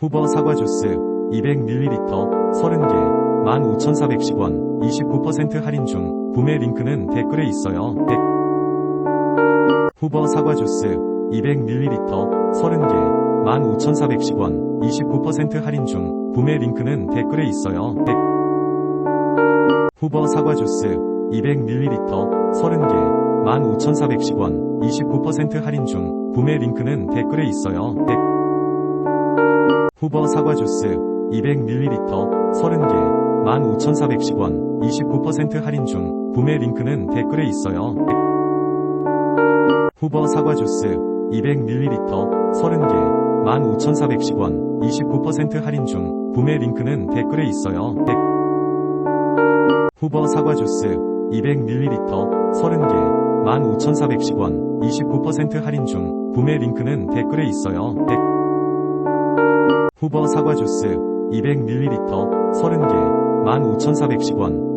후버 사과 주스 200ml 30개 15,410원 29% 할인 중 구매 링크는 댓글에 있어요. 댓- 후버 사과 주스 200ml 30개 15,410원 29% 할인 중 구매 링크는 댓글에 있어요. 댓- 후버 사과 주스 200ml 30개 15,410원 29% 할인 중 구매 링크는 댓글에 있어요. 댓- 후버 사과 주스 200ml 30개 15,410원 29% 할인 중 구매 링크는 댓글에 있어요. 댓- 후버 사과 주스 200ml 30개 15,410원 29% 할인 중 구매 링크는 댓글에 있어요. 댓- 후버 사과 주스 200ml 30개 15,410원 29% 할인 중 구매 링크는 댓글에 있어요. 댓- 후버 사과 주스 200ml 30개 15,410원